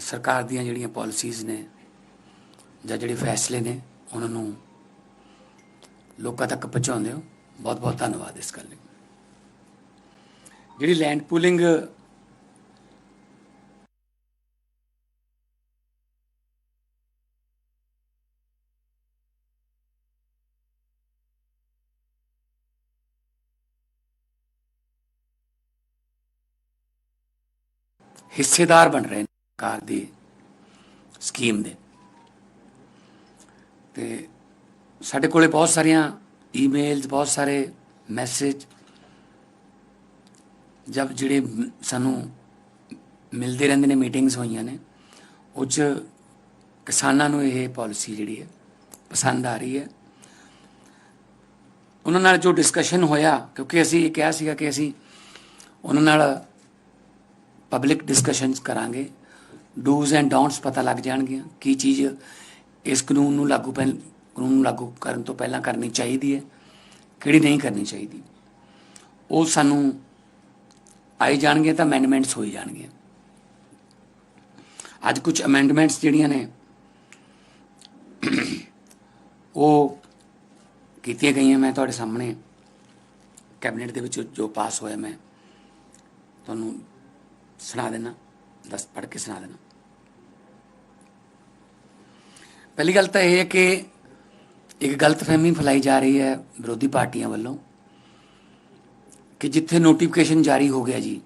ਸਰਕਾਰ ਦੀਆਂ ਜਿਹੜੀਆਂ ਪਾਲਿਸੀਜ਼ ਨੇ ਜਾਂ ਜਿਹੜੇ ਫੈਸਲੇ ਨੇ, ਉਹਨਾਂ ਨੂੰ ਲੋਕਾਂ ਤੱਕ ਪਹੁੰਚਾਉਂਦੇ ਹੋ। ਬਹੁਤ ਬਹੁਤ ਧੰਨਵਾਦ ਇਸ ਗੱਲ ਲਈ। ਜਿਹੜੀ ਲੈਂਡ ਪੂਲਿੰਗ ਹਿੱਸੇਦਾਰ ਬਣ ਰਹੇ ਨੇ। ਸਰਕਾਰ ਦੀ ਸਕੀਮ ਦੇ। ਤੇ ਸਾਡੇ ਕੋਲੇ ਬਹੁਤ ਸਾਰੀਆਂ ਈਮੇਲਸ ਬਹੁਤ ਸਾਰੇ ਮੈਸੇਜ ਜਦ ਜਿਹੜੇ ਸਾਨੂੰ ਮਿਲਦੇ ਰਹਿੰਦੇ ਨੇ ਮੀਟਿੰਗਸ ਹੋਈਆਂ ਨੇ, ਉਹ 'ਚ ਕਿਸਾਨਾਂ ਨੂੰ ਇਹ ਪਾਲਿਸੀ ਜਿਹੜੀ ਹੈ ਪਸੰਦ ਆ ਰਹੀ ਹੈ। ਉਹਨਾਂ ਨਾਲ ਜੋ ਡਿਸਕਸ਼ਨ ਹੋਇਆ, ਕਿਉਂਕਿ ਅਸੀਂ ਇਹ ਕਿਹਾ ਸੀਗਾ ਕਿ ਅਸੀਂ ਉਹਨਾਂ ਨਾਲ ਪਬਲਿਕ ਡਿਸਕਸ਼ਨਸ ਕਰਾਂਗੇ। ਡੂਜ਼ ਐਂਡ ਡੋਂਟਸ ਪਤਾ ਲੱਗ ਜਾਣਗੀਆਂ ਕੀ ਚੀਜ਼ ਇਸ ਕਾਨੂੰਨ ਨੂੰ ਲਾਗੂ ਪਹਿਲ, ਕਾਨੂੰਨ ਨੂੰ ਲਾਗੂ ਕਰਨ ਤੋਂ ਪਹਿਲਾਂ ਕਰਨੀ ਚਾਹੀਦੀ ਹੈ, ਕਿਹੜੀ ਨਹੀਂ ਕਰਨੀ ਚਾਹੀਦੀ। ਉਹ ਸਾਨੂੰ ਆਈ ਜਾਣਗੇ ਤਾਂ ਅਮੈਂਡਮੈਂਟਸ ਹੋਈ ਜਾਣਗੀਆਂ। ਅੱਜ ਕੁਝ ਅਮੈਂਡਮੈਂਟਸ ਜਿਹੜੀਆਂ ਨੇ, ਉਹ ਕੀਤੀਆਂ ਗਈਆਂ ਮੈਂ ਤੁਹਾਡੇ ਸਾਹਮਣੇ। ਕੈਬਨਿਟ ਦੇ ਵਿੱਚ ਜੋ ਪਾਸ ਹੋਇਆ ਮੈਂ, ਤੁਹਾਨੂੰ ਸੁਣਾ ਦੇਣਾ, ਦੱਸ, ਪੜ੍ਹ ਕੇ ਸੁਣਾ ਦੇਣਾ। ਪਹਿਲੀ ਗੱਲ ਤਾਂ ਇਹ ਹੈ ਕਿ ਇੱਕ ਗਲਤਫਹਿਮੀ ਫੈਲਾਈ ਜਾ ਰਹੀ ਹੈ ਵਿਰੋਧੀ ਪਾਰਟੀਆਂ ਵੱਲੋਂ ਕਿ ਜਿੱਥੇ ਨੋਟੀਫਿਕੇਸ਼ਨ ਜਾਰੀ ਹੋ ਗਿਆ ਜੀ,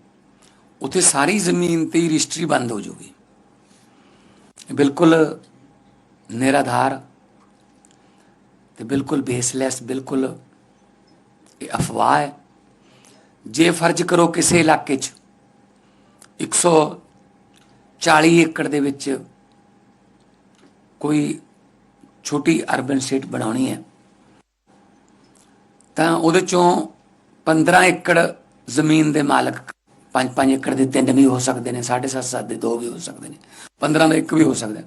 ਉੱਥੇ ਸਾਰੀ ਜ਼ਮੀਨ ਤੇ ਰਜਿਸਟਰੀ ਬੰਦ ਹੋ ਜਾਊਗੀ। ਬਿਲਕੁਲ ਨਿਰਾਧਾਰ ਤੇ ਬਿਲਕੁਲ ਬੇਸਲੈਸ ਬਿਲਕੁਲ ਇਹ ਅਫਵਾਹ ਹੈ। ਜੇ ਫਰਜ਼ ਕਰੋ ਕਿਸੇ ਇਲਾਕੇ 'ਚ 140 ਏਕੜ ਦੇ ਵਿੱਚ ਕੋਈ ਛੋਟੀ ਅਰਬਨ ਸਟੇਟ ਬਣਾਉਣੀ ਹੈ, ਤਾਂ ਉਹਦੇ ਚੋਂ 15 ਏਕੜ ਜ਼ਮੀਨ ਦੇ ਮਾਲਕ 5-5 ਏਕੜ ਦੇ ਤਿੰਨ ਵੀ ਹੋ ਸਕਦੇ ਨੇ 7.5 7 ਦੇ ਦੋ ਵੀ ਹੋ ਸਕਦੇ ਨੇ 15 ਦਾ ਇੱਕ ਵੀ ਹੋ ਸਕਦਾ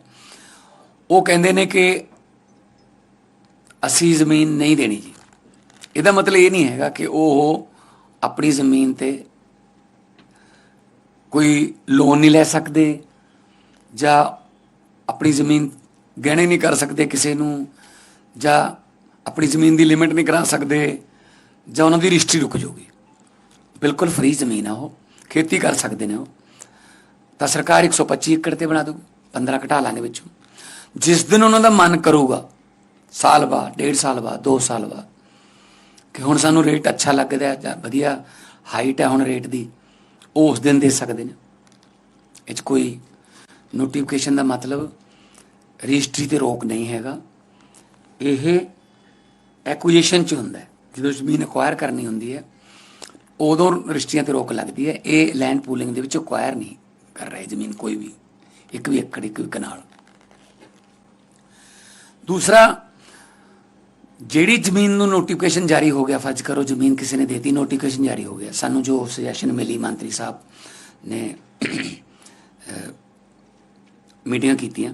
ਉਹ ਕਹਿੰਦੇ ਨੇ ਕਿ ਅਸੀਂ ਜ਼ਮੀਨ ਨਹੀਂ ਦੇਣੀ ਜੀ। ਇਹਦਾ ਮਤਲਬ ਇਹ ਨਹੀਂ ਹੈਗਾ ਕਿ ਉਹ ਆਪਣੀ ਜ਼ਮੀਨ ਤੇ ਕੋਈ ਲੋਨ ਨਹੀਂ ਲੈ ਸਕਦੇ ਜਾਂ ਆਪਣੀ ਜ਼ਮੀਨ ਗਹਿਣੇ ਨਹੀਂ ਕਰ ਸਕਦੇ ਕਿਸੇ ਨੂੰ, ਜਾਂ ਆਪਣੀ ਜ਼ਮੀਨ ਦੀ ਲਿਮਿਟ ਨਹੀਂ ਕਰਾ ਸਕਦੇ, ਜਾਂ ਉਹਨਾਂ ਦੀ ਰਜਿਸਟਰੀ ਰੁਕ ਜਾਊਗੀ। ਬਿਲਕੁਲ ਫ੍ਰੀ ਜ਼ਮੀਨ ਆ ਉਹ, ਖੇਤੀ ਕਰ ਸਕਦੇ ਨੇ ਉਹ। ਤਾਂ ਸਰਕਾਰ 125 ਏਕੜ ਤੇ ਬਣਾ ਦੂ 15 ਘਟਾ ਲਾਂਗੇ ਵਿੱਚੋਂ। ਜਿਸ ਦਿਨ ਉਹਨਾਂ ਦਾ ਮਨ ਕਰੂਗਾ, ਸਾਲ ਬਾਅਦ, ਡੇਢ ਸਾਲ ਬਾਅਦ 2 ਸਾਲ ਬਾਅਦ, ਕਿ ਹੁਣ ਸਾਨੂੰ ਰੇਟ ਅੱਛਾ ਲੱਗਦਾ ਹੈ, ਜਾਂ ਵਧੀਆ ਹਾਈਟ ਹੈ ਹੁਣ ਰੇਟ ਦੀ, ਉਹ ਉਸ ਦਿਨ ਦੇ ਸਕਦੇ ਨੇ। ਇਹ 'ਚ ਕੋਈ ਨੋਟੀਫਿਕੇਸ਼ਨ ਦਾ ਮਤਲਬ ਰਜਿਸਟਰੀ ਤੇ ਰੋਕ ਨਹੀਂ ਹੈਗਾ। ਇਹ ਐਕੁਜੀਸ਼ਨ ਚ ਹੁੰਦਾ ਜਦੋਂ ਜ਼ਮੀਨ ਅਕਵਾਇਰ ਕਰਨੀ ਹੁੰਦੀ ਹੈ, ਉਦੋਂ ਰਜਿਸਟਰੀਆਂ ਤੇ ਰੋਕ ਲੱਗਦੀ ਹੈ। ਇਹ ਲੈਂਡ ਪੂਲਿੰਗ ਦੇ ਵਿੱਚ ਅਕਵਾਇਰ ਨਹੀਂ ਕਰ ਰਹੇ ਜ਼ਮੀਨ ਕੋਈ ਵੀ, ਇੱਕ ਵੀ ਏਕੜ, ਇੱਕ ਵੀ ਕਨਾਲ। ਦੂਸਰਾ, ਜਿਹੜੀ ਜ਼ਮੀਨ ਨੂੰ ਨੋਟੀਫਿਕੇਸ਼ਨ ਜਾਰੀ ਹੋ ਗਿਆ, ਫਰਜ਼ ਕਰੋ ਜ਼ਮੀਨ ਕਿਸੇ ਨੇ ਦੇਤੀ ਨੋਟੀਫਿਕੇਸ਼ਨ ਜਾਰੀ ਹੋ ਗਿਆ। ਸਾਨੂੰ ਜੋ ਸੁਜੈਸ਼ਨ ਮਿਲੀ, ਮੰਤਰੀ ਸਾਹਿਬ ਨੇ ਮੀਟਿੰਗਾਂ ਕੀਤੀਆਂ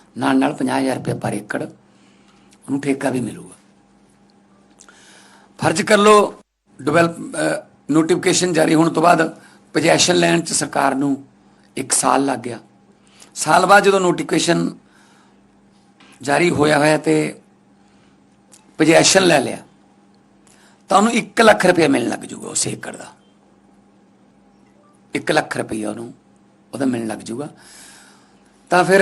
ਨਾਲ ਨਾਲ 50000 ਰੁਪਏ ਪਰ ਏਕੜ, ਉਹਨੂੰ ਠੇਕਾ ਵੀ ਮਿਲੂਗਾ। ਫਰਜ਼ ਕਰ ਲਓ ਡਿਵੈਲਪ ਨੋਟੀਫਿਕੇਸ਼ਨ ਜਾਰੀ ਹੋਣ ਤੋਂ ਬਾਅਦ ਪੋਜੈਸ਼ਨ ਲੈਣ ਚ ਸਰਕਾਰ ਨੂੰ 1 ਸਾਲ ਲੱਗ ਗਿਆ। ਸਾਲ ਬਾਅਦ ਜਦੋਂ ਨੋਟੀਫਿਕੇਸ਼ਨ ਜਾਰੀ ਹੋਇਆ ਹੋਇਆ ਤੇ ਪੋਜੈਸ਼ਨ ਲੈ ਲਿਆ ਤਾਂ ਉਹਨੂੰ 1 ਲੱਖ ਰੁਪਏ ਮਿਲਣ ਲੱਗ ਜੂਗਾ ਉਸ ਏਕੜ ਦਾ। 1 ਲੱਖ ਰੁਪਏ ਉਹਨੂੰ, ਉਹਦਾ ਮਿਲਣ ਲੱਗ ਜੂਗਾ। ਤਾਂ ਫਿਰ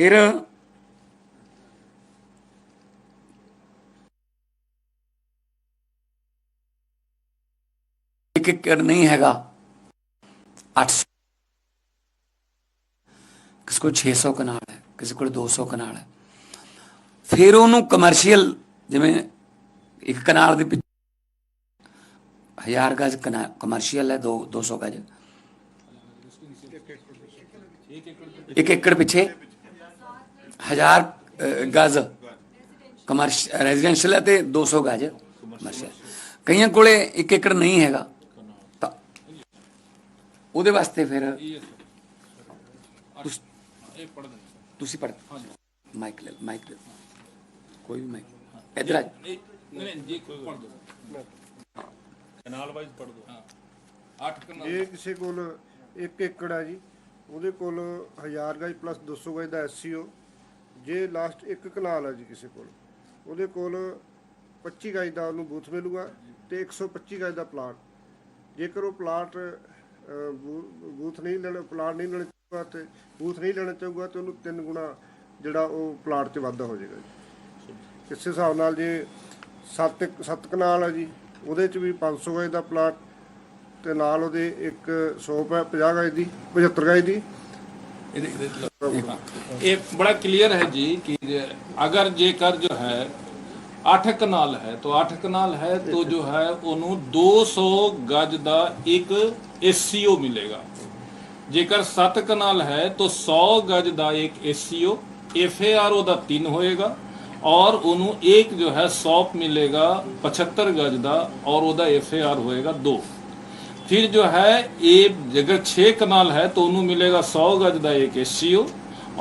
ਫਿਰ ਇੱਕ ਨਹੀਂ ਹੈਗਾ। 800 ਕਿਸੇ ਕੋਲ 600 ਕਨਾਲ ਹੈ, ਕਿਸੇ ਕੋਲ 200 ਕਨਾਲ ਹੈ। ਫਿਰ ਉਹਨੂੰ ਕਮਰਸ਼ੀਅਲ ਜਿਵੇਂ ਇੱਕ ਕਨਾਲ ਦੇ ਪਿੱਛੇ ਹਜ਼ਾਰ ਗਜ ਕਮਰਸ਼ੀਅਲ ਹੈ 2 200 ਗਜ। ਇੱਕ ਏਕੜ ਪਿੱਛੇ। ਹਜ਼ਾਰ ਗਜ। ਕਮਰਸ਼ੀਅਲ ਰੈਜ਼ੀਡੈਂਸ਼ੀਅਲ ਹੈ ਤੇ 200 ਗਜ ਕਮਰਸ਼ੀਅਲ। ਕਈਆਂ ਕੋਲੇ ਇੱਕ ਏਕੜ ਨਹੀਂ ਹੈਗਾ। ਤਾਂ ਉਹਦੇ ਵਾਸਤੇ ਫਿਰ ਤੁਸ- ਤੁਸੀਂ ਪੜ ਮਾਈਕ ਲੈ ਮਾਈਕ ਦੇ। ਕੋਈ ਵੀ ਮਾਈਕ। ਇਧਰ ਆ ਨਹੀਂ ਨਹੀਂ ਜੀ ਕੋਈ ਪੜ ਦੋ। ਕਨਾਲ ਵਾਈਜ਼ ਪੜ ਦੋ। ਹਾਂ। 8 ਕਨਾਲ। ਜੇ ਕਿਸੇ ਕੋਲ 1 ਏਕੜ ਹੈ ਜੀ। ਉਹਦੇ ਕੋਲ 1000 ਗਜ ਪਲੱਸ 200 ਗਜ ਦਾ ਐਸਸੀਓ ਜੇ ਲਾਸਟ ਇੱਕ ਕਨਾਲ ਹੈ ਜੀ ਕਿਸੇ ਕੋਲ, ਉਹਦੇ ਕੋਲ 25 ਗਜ ਦਾ ਉਹਨੂੰ ਬੂਥ ਮਿਲੂਗਾ ਤੇ 125 ਗਜ ਦਾ ਪਲਾਟ। ਜੇਕਰ ਉਹ ਪਲਾਟ ਬੂ- ਬੂਥ ਨਹੀਂ ਲੈਣਾ, ਪਲਾਟ ਨਹੀਂ ਲੈਣਾ ਚਾਹੂਗਾ ਤੇ ਬੂਥ ਨਹੀਂ ਲੈਣਾ ਚਾਹੂਗਾ ਤੇ ਉਹਨੂੰ ਤਿੰਨ ਗੁਣਾ ਜਿਹੜਾ ਉਹ ਪਲਾਟ 'ਚ ਵਾਧਾ ਹੋ ਜਾਏਗਾ ਜੀ। ਇਸ ਹਿਸਾਬ ਨਾਲ ਜੇ 7 7 ਕਨਾਲ ਹੈ ਜੀ, ਉਹਦੇ 'ਚ ਵੀ 500 ਗਜ ਦਾ ਪਲਾਟ ਤੇ ਨਾਲ ਉਹਦੇ ਇੱਕ 100 ਪੈ 50 ਗਜ ਦੀ 75 ਗਜ ਦੀ ये बड़ा क्लियर है जी कि अगर जेकर जो है 8 ਕਨਾਲ ਹੈ तो 8 ਕਨਾਲ ਹੈ तो जो है ਉਹਨੂੰ 200 ਗਜ ਦਾ ਇੱਕ ਐਸਸੀਓ ਮਿਲੇਗਾ ਜੇਕਰ 7 ਕਨਾਲ ਹੈ तो 100 ਗਜ ਦਾ ਇੱਕ ਐਸਸੀਓ ਐਫਏਆਰ ਉਹਦਾ 3 ਹੋਏਗਾ ਔਰ ਉਹਨੂੰ ਇੱਕ ਜੋ ਹੈ ਸੌਪ ਮਿਲੇਗਾ 75 ਗਜ ਦਾ ਔਰ ਉਹਦਾ ਐਫਏਆਰ ਹੋਏਗਾ 2 फिर जो है ये अगर छह कनाल है तो उन्हें मिलेगा सौ गज का एक एससीओ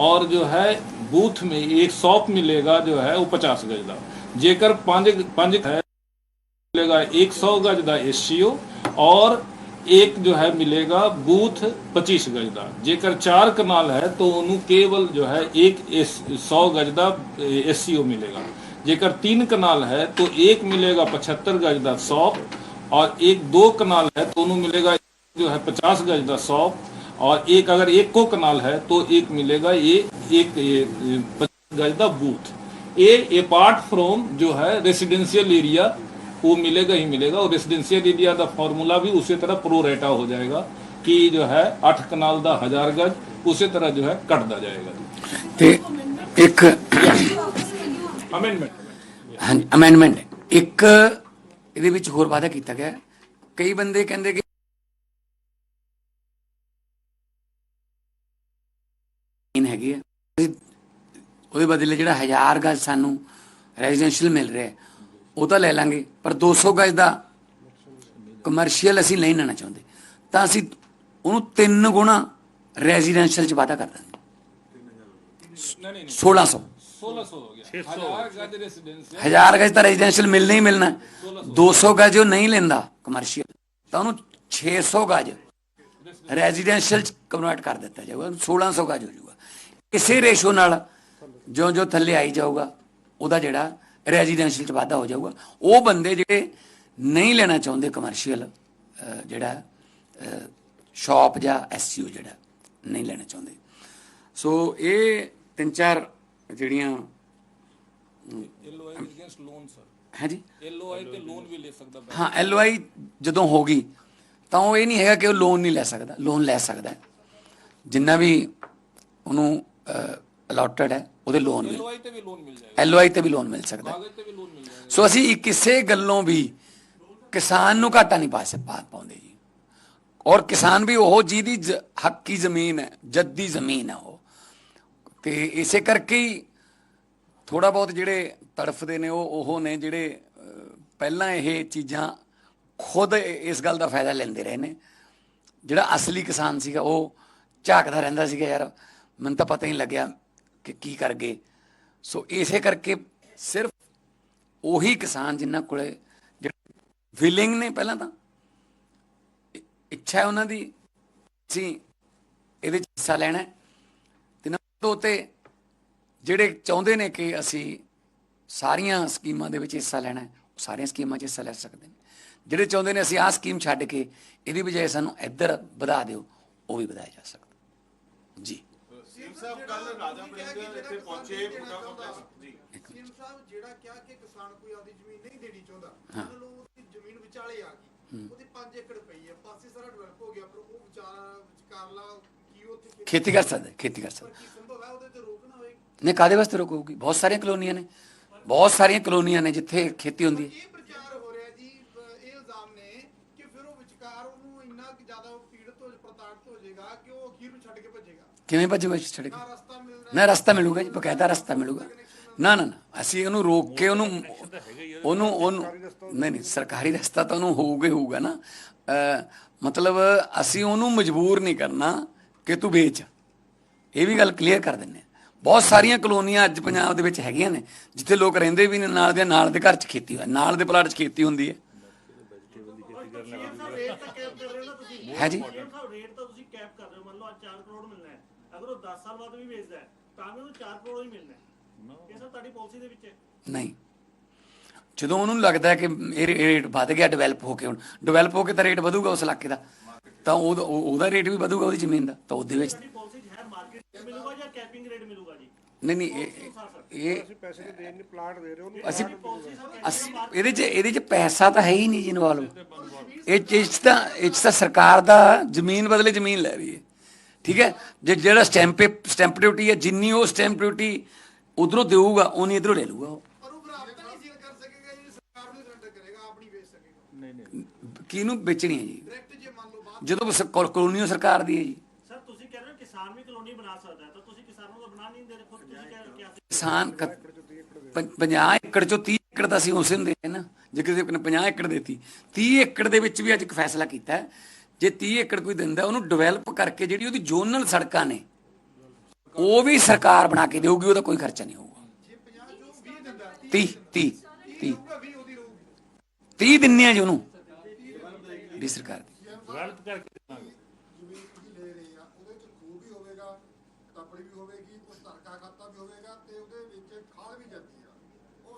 और जो है बूथ में एक सौप मिलेगा जो है वो पचास गज का जेकर पांच पांच है मिलेगा एक सौ गज का एससीओ और एक जो है मिलेगा बूथ पच्चीस गज का जेकर चार कनाल है तो उन्हें केवल जो है एक सौ गज का एससीओ मिलेगा जेकर तीन कनाल है तो एक मिलेगा पचहत्तर गज का सौप और एक दो कनाल है तो उन्हें मिलेगा जो है पचास गज का सौ और एक अगर एक को कनाल है तो एक मिलेगा ये एक ये, ये, पचास गज का बूथ ये अपार्ट फ्रॉम जो है रेसिडेंशियल एरिया वो मिलेगा ही मिलेगा और रेसिडेंशियल एरिया का फॉर्मूला भी उसी तरह प्रो रेटा हो जाएगा कि जो है अठ कनाल का हजार गज उसी तरह जो है कटता जाएगा ਤੇ ਇੱਕ अमेंडमेंट ਹਾਂਜੀ ਅਮੈਂਡਮੈਂਟ ਇੱਕ ਇਹਦੇ ਵਿੱਚ ਹੋਰ ਵਾਅਦਾ ਕੀਤਾ ਗਿਆ। ਕਈ ਬੰਦੇ ਕਹਿੰਦੇ ਕਿ ਇਨ ਹੈਗੀ ਹੈ। ਉਹਦੇ ਬਦਲੇ ਜਿਹੜਾ ਹਜ਼ਾਰ ਗਜ ਸਾਨੂੰ ਰੈਜ਼ੀਡੈਂਸ਼ੀਅਲ ਮਿਲ ਰਿਹਾ ਉਹ ਤਾਂ ਲੈ ਲਾਂਗੇ। ਪਰ 200 ਗਜ ਦਾ ਕਮਰਸ਼ੀਅਲ ਅਸੀਂ ਨਹੀਂ ਲੈਣਾ ਚਾਹੁੰਦੇ। ਤਾਂ ਅਸੀਂ ਉਹਨੂੰ ਤਿੰਨ ਗੁਣਾ ਰੈਜ਼ੀਡੈਂਸ਼ੀਅਲ ਚ ਵਾਅਦਾ ਕਰ ਦਾਂਗੇ। 1600 1600 सोलह सौ हो गया हजार गज रेसिडेंशियल ਹਜ਼ਾਰ ਗਜ ਤਾਂ ਰੈਜ਼ੀਡੈਂਸ਼ੀਅਲ ਮਿਲਣਾ ਹੀ ਮਿਲਣਾ 200 ਗਜ ਉਹ ਨਹੀਂ ਲੈਂਦਾ ਕਮਰਸ਼ੀਅਲ ਤਾਂ ਉਹਨੂੰ 600 ਗਜ ਰੈਜ਼ੀਡੈਂਸ਼ੀਅਲ ਚ ਕਨਵਰਟ ਕਰ ਦਿੱਤਾ ਜਾਊਗਾ 1600 ਗਜ ਹੋ ਜਾਊਗਾ ਇਸੇ ਰੇਸ਼ੋ ਨਾਲ ਜਿਉਂ ਜਿਉਂ ਥੱਲੇ ਆਈ ਜਾਊਗਾ ਉਹਦਾ ਜਿਹੜਾ ਰੈਜ਼ੀਡੈਂਸ਼ੀਅਲ ਚ ਵਾਧਾ ਹੋ ਜਾਊਗਾ ਉਹ ਬੰਦੇ ਜਿਹੜੇ ਨਹੀਂ ਲੈਣਾ ਚਾਹੁੰਦੇ ਕਮਰਸ਼ੀਅਲ ਜਿਹੜਾ ਸ਼ਾਪ ਜਾਂ ਐਸਸੀਓ ਜਿਹੜਾ ਨਹੀਂ ਲੈਣਾ ਚਾਹੁੰਦੇ ਸੋ ਇਹ ਤਿੰਨ ਚਾਰ ਜਿਹੜੀਆਂ ਐਲਓਆਈ ਅਗੇਂਸਟ ਲੋਨ ਸਰ ਹਾਂਜੀ ਐਲਓਆਈ ਤੇ ਲੋਨ ਵੀ ਲੈ ਸਕਦਾ ਹਾਂ ਐਲਓਆਈ ਜਦੋਂ ਹੋਗੀ ਤਾਂ ਉਹ ਇਹ ਨਹੀਂ ਲੋਨ ਜਿੰਨਾ ਵੀ ਉਹਨੂੰ ਅਲਾਟਡ ਹੈ ਉਹਦੇ ਲੋਨ ਮਿਲ ਵੀ ਐਲਓਆਈ ਤੇ ਵੀ ਲੋਨ ਮਿਲ ਸਕਦਾ ਸੋ ਅਸੀਂ ਕਿਸੇ ਗੱਲੋਂ ਵੀ ਕਿਸਾਨ ਨੂੰ ਘਾਟਾ ਨਹੀਂ ਪਾ ਪਾਉਂਦੇ ਜੀ। ਔਰ ਕਿਸਾਨ ਵੀ ਉਹ ਜਿਹਦੀ ਹੱਕ ਦੀ ਜ਼ਮੀਨ ਹੈ ਜੱਦੀ ਜ਼ਮੀਨ ਹੈ ਉਹ। ਤੇ ਇਸੇ ਕਰਕੇ ਹੀ ਥੋੜਾ ਬਹੁਤ ਜਿਹੜੇ ਤੜਫਦੇ ਨੇ ਉਹ ਉਹ ਨੇ ਜਿਹੜੇ ਪਹਿਲਾਂ ਇਹ ਚੀਜ਼ਾਂ ਖੁਦ ਇਸ ਗੱਲ ਦਾ ਫਾਇਦਾ ਲੈਂਦੇ ਰਹੇ ਨੇ। ਜਿਹੜਾ ਅਸਲੀ ਕਿਸਾਨ ਸੀਗਾ, ਉਹ ਝਾਕਦਾ ਰਹਿੰਦਾ ਸੀਗਾ, ਯਾਰ, ਮੈਨੂੰ ਤਾਂ ਪਤਾ ਹੀ ਨਹੀਂ ਲੱਗਿਆ ਕਿ ਕੀ ਕਰ ਗਏ। ਸੋ ਇਸੇ ਕਰਕੇ ਸਿਰਫ ਉਹੀ ਕਿਸਾਨ ਜਿਨ੍ਹਾਂ ਕੋਲੇ ਵਿਲਿੰਗ ਨੇ ਪਹਿਲਾਂ ਤਾਂ ਇੱਛਾ ਹੈ ਉਹਨਾਂ ਦੀ, ਅਸੀਂ ਇਹਦੇ ਚ ਹਿੱਸਾ ਲੈਣਾ ਹੈ। ਤੇ ਨੰਬਰ ਦੋ ਤੇ ਜਿਹੜੇ ਚਾਹੁੰਦੇ ਨੇ ਕਿ ਅਸੀਂ ਸਾਰੀਆਂ ਸਕੀਮਾਂ ਦੇ ਵਿੱਚ ਹਿੱਸਾ ਲੈਣਾ ਹੈ ਉਹ ਸਾਰੀਆਂ ਸਕੀਮਾਂ 'ਚ ਹਿੱਸਾ ਲੈ ਸਕਦੇ ਨੇ। ਜਿਹੜੇ ਚਾਹੁੰਦੇ ਨੇ ਅਸੀਂ ਆਹ ਸਕੀਮ ਛੱਡ ਕੇ ਇਹਦੀ ਬਜਾਏ ਸਾਨੂੰ ਇੱਧਰ ਵਧਾ ਦਿਓ ਉਹ ਵੀ ਵਧਾਇਆ ਜਾ ਸਕਦਾ। ਜੀ। ਸੀਐਮ ਸਾਹਿਬ ਕੱਲ ਰਾਜਾ ਵੜਿੰਗ ਇੱਥੇ ਪਹੁੰਚੇ ਮੋਟਾ ਜੀ। ਸੀਐਮ ਸਾਹਿਬ ਜਿਹੜਾ ਕਿਹਾ ਕਿ ਕਿਸਾਨ ਕੋਈ ਆਪਦੀ ਜ਼ਮੀਨ ਨਹੀਂ ਦੇਣੀ ਚਾਹੁੰਦਾ। ਉਹਨਾਂ ਨੂੰ ਉਹਦੀ ਜ਼ਮੀਨ ਵਿਚਾਲੇ ਆ ਗਈ। ਉਹਦੀ 5 ਏਕੜ ਪਈ ਹੈ ਪਾਸੇ ਸਾਰਾ ਡਿਵੈਲਪ ਹੋ ਗਿਆ ਪਰ ਉਹ ਵਿਚਾਰ ਵਿਚਾਰਲਾ ਕੀ ਉੱਥੇ ਖੇਤੀ- ਕਰ ਸਕਦਾ ਖੇਤੀ ਕਰ ਸਕਦਾ। ਕੀ ਸੰਭਵ ਹੈ ਉਹਦੇ ਤੇ ਰੋਕ ਨਾ ਹੋਏ। ਨੇ ਕਾਦੇ ਵਾਸਤੇ ਰੋਕ ਹੋਊਗੀ? ਬਹੁਤ ਸਾਰੀਆਂ ਕਲੋਨੀਆਂ ਨੇ। ਬਹੁਤ ਸਾਰੀਆਂ ਕਲੋਨੀਆਂ ਨੇ ਜਿੱਥੇ ਖੇਤੀ ਹੁੰਦੀ ਹੈ। ਇਹ ਪ੍ਰਚਾਰ ਹੋ ਰਿਹਾ ਜੀ ਅਹ ਇਹ ਇਲਜ਼ਾਮ ਨੇ ਕਿ ਫਿਰ ਉਹ ਵਿਚਕਾਰ ਉਹਨੂੰ ਇੰਨਾ ਕਿ ਜ਼ਿਆਦਾ ਉਹ ਪੀੜਤ ਹੋ ਪ੍ਰਤਾੜਿਤ ਹੋ ਜਾਏਗਾ ਕਿ ਉਹ ਅਖੀਰ ਨੂੰ ਛੱਡ ਕੇ ਭੱਜੇਗਾ। ਕਿਵੇਂ ਭੱਜੂਗਾ ਛੱਡ ਕੇ? ਨਾ ਰਸਤਾ ਮਿਲੂਗਾ ਜੀ ਬਕਾਇਦਾ ਰਸਤਾ ਮਿਲੂਗਾ। ਨਾ ਨਾ ਨਾ ਅਸੀਂ ਉਹਨੂੰ ਰੋਕ ਕੇ ਉਹਨੂੰ ਉਹਨੂੰ ਉਹਨੂੰ ਨਹੀਂ ਨਹੀਂ ਸਰਕਾਰੀ ਰਸਤਾ ਤਾਂ ਉਹਨੂੰ ਹੋਊਗਾ ਹੀ ਹੋਊਗਾ ਨਾ। ਮਤਲਬ ਅਸੀਂ ਉਹਨੂੰ ਮਜਬੂਰ ਨਹੀਂ ਕਰਨਾ ਕਿ ਤੂੰ ਵੇਚ। ਇਹ ਵੀ ਗੱਲ ਕਲੀਅਰ ਕਰ ਦਿੰਨੇ ਬਹੁਤ ਸਾਰੀਆਂ ਕਲੋਨੀਆਂ ਅੱਜ ਪੰਜਾਬ ਦੇ ਵਿੱਚ ਹੈਗੀਆਂ ਨੇ, ਜਿੱਥੇ ਲੋਕ ਰਹਿੰਦੇ ਵੀ ਨੇ, ਨਾਲ ਦੇ ਨਾਲ ਦੇ ਘਰ 'ਚ ਖੇਤੀ ਹੋਇਆ ਨਾਲ ਦੇ ਪਲਾਟ 'ਚ ਖੇਤੀ ਹੁੰਦੀ ਹੈ। ਹੈ ਜੀ। ਰੇਟ ਤਾਂ ਤੁਸੀਂ ਕੈਪ ਕਰ ਰਹੇ ਹੋ ਮੰਨ ਲਓ ਅੱਜ 4 ਕਰੋੜ ਮਿਲਣਾ ਹੈ ਅਗਰ ਉਹ 10 ਸਾਲ ਬਾਅਦ ਵੀ ਵੇਚਦਾ ਹੈ ਤਾਂ ਵੀ ਉਹਨੂੰ 4 ਕਰੋੜ ਹੀ ਮਿਲਣਾ ਹੈ ਇਹ ਸਭ ਤੁਹਾਡੀ ਪਾਲਿਸੀ ਦੇ ਵਿੱਚ ਹੈ ਨਹੀਂ। ਜਦੋਂ ਉਹਨੂੰ ਲੱਗਦਾ ਕਿ ਇਹ ਰੇਟ ਵੱਧ ਗਿਆ ਡਿਵੈਲਪ ਹੋ ਕੇ ਹੁਣ ਡਿਵੈਲਪ ਹੋ ਕੇ ਤਾਂ ਰੇਟ ਵਧੂਗਾ ਉਸ ਇਲਾਕੇ ਦਾ। ਤਾਂ ਉਹਦਾ ਉਹਦਾ ਰੇਟ ਵੀ ਵਧੂਗਾ ਉਹਦੀ ਜ਼ਮੀਨ ਦਾ। ਤਾਂ ਉਹਦੇ ਵਿੱਚ ਤੁਹਾਡੀ ਪਾਲਿਸੀ 'ਚ ਹੈ ਮਾਰਕੀਟ ਮਿਲੂਗਾ ਜਾਂ ਕੈਪਿੰਗ ਰੇਟ ਮਿਲੂਗਾ ਜੀ? ਨਹੀਂ ਨਹੀਂ ਇਹ- ਇਹ ਅਸੀਂ ਪੈਸੇ ਨਹੀਂ ਦੇਣ ਨਹੀਂ ਪਲਾਟ ਦੇ ਰਹੇ ਉਹਨੂੰ ਅਸੀਂ ਅਸੀਂ ਇਹਦੇ 'ਚ ਇਹਦੇ 'ਚ ਪੈਸਾ ਤਾਂ ਹੈ ਹੀ ਨਹੀਂ ਜੀ ਇਨਵੋਲਵ ਇਹ 'ਚ- ਇਹ 'ਚ ਤਾਂ ਇਹ 'ਚ ਤਾਂ ਸਰਕਾਰ ਦਾ ਜ਼ਮੀਨ ਬਦਲੇ ਜ਼ਮੀਨ ਲੈ ਰਹੀ ਹੈ। ਠੀਕ ਹੈ? ਜੇ ਜਿਹੜਾ ਸਟੈਂਪ ਸਟੈਂਪ ਡਿਊਟੀ ਹੈ ਜਿੰਨੀ ਉਹ ਸਟੈਂਪ ਡਿਊਟੀ ਉਧਰੋਂ ਦੇਊਗਾ ਉਨੀ ਇਧਰੋਂ ਲੈ ਲਊਗਾ ਉਹ। ਪਰ ਉਹ ਬਰਾਬਰ ਨਹੀਂ ਸੇਲ ਕਰ ਸਕੇਗਾ ਜੀ ਸਰਕਾਰ ਨੂੰ ਸਰੈਂਡਰ ਕਰੇਗਾ ਆਪਣੀ ਵੇਚ ਸਕੇਗਾ। ਕਿਹਨੂੰ ਵੇਚਣੀ ਹੈ ਜੀ? ਡਾਇਰੈਕਟ ਜੇ ਮੰਨ ਲਓ ਬਾਅਦ ਜਦੋਂ ਸ- ਕੋ- ਕਲੋਨੀ ਉਹ ਸਰਕਾਰ ਦੀ ਹੈ ਜੀ ਸਰ ਤੁਸੀਂ ਕਹਿ ਰਹੇ ਹੋ ਕਿਸਾਨ ਵੀ ਕਲੋਨੀ ਬਣਾ ਸਕਦਾ। ਤਾਂ ਤੁਸੀਂ ਕਿਸਾਨਾਂ ਨੂੰ ਬਣਾ ਨਹੀਂ ਦੇ ਰਹੇ ਖੁਦ ਤੁਸੀਂ ਕਹਿ ਰਹੇ ਕਿਸਾਨ 50 ਏਕੜ ਚੋਂ 30 ਏਕੜ ਤਾਂ ਅਸੀਂ ਉਸੇ ਨੂੰ ਦੇ ਨਾ। ਜੇ ਕਿਸੇ ਨੇ 50 ਏਕੜ ਦੇਤੀ 30 ਏਕੜ ਦੇ ਵਿੱਚ ਵੀ ਅੱਜ ਇੱਕ ਫੈਸਲਾ ਕੀਤਾ ਹੈ, ਜੇ 30 ਏਕੜ ਕੋਈ ਦਿੰਦਾ ਉਹਨੂੰ ਡਿਵੈਲਪ ਕਰਕੇ ਜਿਹੜੀ ਉਹਦੀ ਜ਼ੋਨਲ ਸੜਕਾਂ ਨੇ ਉਹ ਵੀ ਸਰਕਾਰ ਬਣਾ ਕੇ ਦੇਊਗੀ ਉਹਦਾ ਕੋਈ ਖਰਚਾ ਨਹੀਂ ਹੋਊਗਾ। ਜੇ 50 ਜੋ 20 ਦਿੰਦਾ 30 30 30 ਹੋਊਗਾ 20 ਉਹਦੀ ਰਹੂਗੀ 30 ਦਿੰਨੇ ਆ ਜੀ ਉਹਨੂੰ। ਦੀ ਸਰਕਾਰ ਦੀ। ਡਿਵੈਲਪ ਕਰਕੇ ਦੇਵਾਂਗੇ ਜ਼ਮੀਨ ਤੁਸੀਂ ਲੈ ਰਹੇ ਆ ਉਹਦੇ ਵਿੱਚ ਖੂਹ ਵੀ ਹੋਵੇਗਾ ਤਪੜੀ ਵੀ ਹੋਵੇਗੀ ਕੁਝ ਧਰਕਾ ਖਾਤਾ ਵੀ ਹੋਵੇਗਾ ਤੇ ਉਹਦੇ ਵਿੱਚ ਖਾਲ ਵੀ ਜਾਂਦੀ ਆ ਉਹ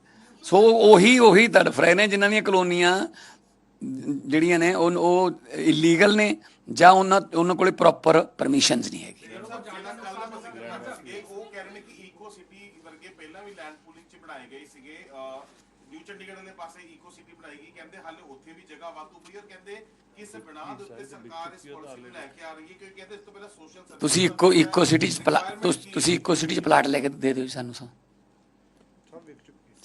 ਸੋ ਉਹੀ ਉਹੀ ਤੜਫ ਰਹੇ ਨੇ ਜਿਨ੍ਹਾਂ ਦੀਆਂ ਕਲੋਨੀਆਂ ਜਿਹੜੀਆਂ ਨੇ ਉਹ ਉਹ ਇਲੀਗਲ ਨੇ ਜਾਂ ਉਹਨਾਂ ਉਹਨਾਂ ਕੋਲੇ ਪ੍ਰੋਪਰ ਪਰਮਿਸ਼ਨਸ ਨਹੀਂ ਹੈਗੀ। ਉਹ ਕਹਿ ਰਹੇ ਨੇ ਕਿ ਈਕੋ ਸਿਟੀ ਵਰਗੇ ਪਹਿਲਾਂ ਵੀ ਲੈਂਡ ਪੂਲਿੰਗ ਚ ਬਣਾਏ ਗਏ ਸੀਗੇ ਨਿਊ ਚੰਡੀਗੜ੍ਹ ਵਾਲੇ ਪਾਸੇ ਈਕੋ ਸਿਟੀ ਬਣਾਈ ਗਈ ਕਹਿੰਦੇ ਹਾਲੇ ਉੱਥੇ ਵੀ ਜਗ੍ਹਾ ਵਾਧੂ ਪਈ ਔਰ ਕਹਿੰਦੇ ਕਿ ਇਸ ਬਣਾ ਦੇ ਉੱਤੇ ਸਰਕਾਰ ਇਸ ਪਾਲਿਸੀ ਨੂੰ ਲੈ ਕੇ ਆ ਰਹੀ ਹੈ ਕਿਉਂਕਿ ਕਹਿੰਦੇ ਇਸ ਤੋਂ ਪਹਿਲਾਂ ਸੋਸ਼ਲ ਤੁਸੀਂ ਇੱਕੋ ਇੱਕੋ ਸਿਟੀ ਚ ਪਲਾ- ਤੁਸ- ਤੁਸੀਂ ਇੱਕੋ ਸਿਟੀ ਚ ਪਲਾਟ ਲੈ ਕੇ ਦੇ ਦਿਓ ਸਾਨੂੰ ਸਾ।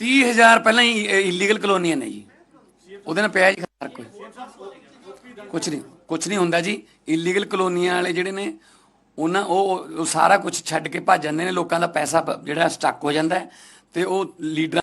30000 ਪਹਿਲਾਂ ਹੀ ਇਲੀਗਲ ਕਲੋਨੀਆਂ ਨੇ ਜੀ। ਉਹਦੇ ਨਾਲ ਪਿਆ ਜੀ ਫ਼ਰਕ। ਕੋਈ ਕੁਝ ਨਹੀਂ ਕੁਝ ਨਹੀਂ ਹੁੰਦਾ ਜੀ। ਇਲੀਗਲ ਕਲੋਨੀਆਂ ਵਾਲੇ ਜਿਹੜੇ ਨੇ, ਉਹਨਾਂ ਉਹ ਸਾਰਾ ਕੁਝ ਛੱਡ ਕੇ ਭੱਜ ਜਾਂਦੇ ਨੇ। ਲੋਕਾਂ ਦਾ ਪੈਸਾ ਜਿਹੜਾ ਸਟਕ ਹੋ ਜਾਂਦਾ ਤੇ ਉਹ ਲੀਡਰਾਂ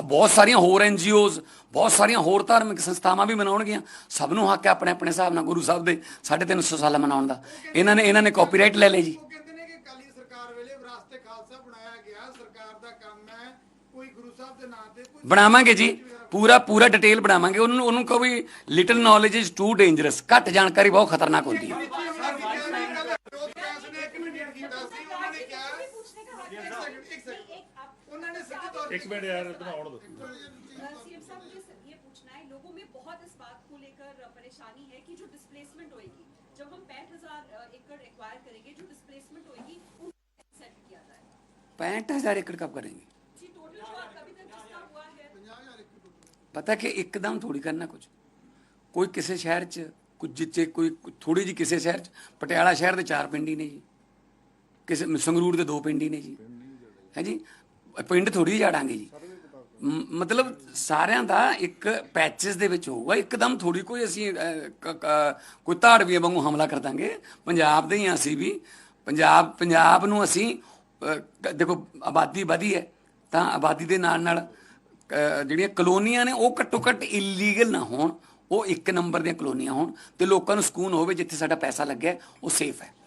ਬਹੁਤ ਸਾਰੀਆਂ ਹੋਰ ਐਨਜੀਓਜ਼ ਬਹੁਤ ਸਾਰੀਆਂ ਹੋਰ ਧਾਰਮਿਕ ਸੰਸਥਾਵਾਂ ਵੀ ਮਨਾਉਣਗੀਆਂ। ਸਭ ਨੂੰ ਹੱਕ ਹੈ ਆਪਣੇ ਆਪਣੇ ਹਿਸਾਬ ਨਾਲ ਗੁਰੂ ਸਾਹਿਬ ਦੇ 350 ਸਾਲਾ ਮਨਾਉਣ ਦਾ। ਇਹਨਾਂ ਨੇ ਇਹਨਾਂ ਨੇ ਕਾਪੀਰਾਈਟ ਲੈ ਲਏ ਜੀ। ਉਹ ਕਹਿੰਦੇ ਨੇ ਕਿ ਅਕਾਲੀ ਸਰਕਾਰ ਵੇਲੇ ਵਿਰਾਸਤੇ ਖਾਲਸਾ ਬਣਾਇਆ ਗਿਆ ਸਰਕਾਰ ਦਾ ਕੰਮ ਹੈ ਕੋਈ ਗੁਰੂ ਸਾਹਿਬ ਦੇ ਨਾਂ ਤੇ ਕੋਈ ਬਣਾਵਾਂਗੇ ਜੀ ਪੂਰਾ ਪੂਰਾ ਡਿਟੇਲ ਬਣਾਵਾਂਗੇ। ਉਹਨੂੰ ਉਹਨੂੰ ਕਹੋ ਵੀ little knowledge is too dangerous ਘੱਟ ਜਾਣਕਾਰੀ ਬਹੁਤ ਖਤਰਨਾਕ ਹੁੰਦੀ ਹੈ ਉਹਨਾਂ ਨੇ एक मिनट यार इतना और दो सीएम साहब मुझे ये पूछना है लोगों में बहुत इस बात को लेकर परेशानी है कि जो डिस्प्लेसमेंट होगी जब हम पैंठ हजार एकड़ एक्वायर करेंगे जो डिस्प्लेसमेंट होगी उनको सेट किया जाएगा पैंठ हजार एकड़ कब करेंगे ਪਤਾ ਕਿ ਇੱਕਦਮ ਥੋੜੀ ਕਰਨਾ ਕੁਝ ਕੋਈ ਕਿਸੇ ਸ਼ਹਿਰ 'ਚ ਕੁਝ ਜਿੱਥੇ ਕੋਈ ਥੋੜੀ ਜੀ ਕਿਸੇ ਸ਼ਹਿਰ 'ਚ ਪਟਿਆਲਾ ਸ਼ਹਿਰ ਦੇ ਚਾਰ ਪਿੰਡੀ ਨੇ ਜੀ ਕਿਸੇ ਸੰਗਰੂਰ ਦੇ ਦੋ ਪਿੰਡੀ ਨੇ ਜੀ ਹੈ ਜੀ ਪਿੰਡ ਥੋੜੀ ਜਾੜਾਂਗੇ ਜੀ। ਮ- ਮਤਲਬ ਸਾਰਿਆਂ ਦਾ ਇੱਕ ਪੈਚਸ ਦੇ ਵਿੱਚ ਹੋਊਗਾ। ਇੱਕਦਮ ਥੋੜੀ ਕੋਈ ਅਸੀਂ ਕੋਈ ਧਾੜਵੀਆਂ ਵਾਂਗੂ ਹਮਲਾ ਕਰ ਦਾਂਗੇ। ਪੰਜਾਬ ਦੇ ਹੀ ਅਸੀਂ ਵੀ। ਪੰਜਾਬ ਪੰਜਾਬ ਨੂੰ ਅਸੀਂ ਦੇਖੋ ਆਬਾਦੀ ਵਧੀ ਹੈ, ਤਾਂ ਆਬਾਦੀ ਦੇ ਨਾਲ ਨਾਲ ਜਿਹੜੀਆਂ ਕਲੋਨੀਆਂ ਨੇ, ਉਹ ਘੱਟੋ ਘੱਟ ਇਲੀਗਲ ਨਾ ਹੋਣ। ਉਹ ਇੱਕ ਨੰਬਰ ਦੀਆਂ ਕਲੋਨੀਆਂ ਹੋਣ ਤੇ ਲੋਕਾਂ ਨੂੰ ਸਕੂਨ ਹੋਵੇ ਜਿੱਥੇ ਸਾਡਾ ਪੈਸਾ ਲੱਗਿਆ, ਉਹ ਸੇਫ ਹੈ।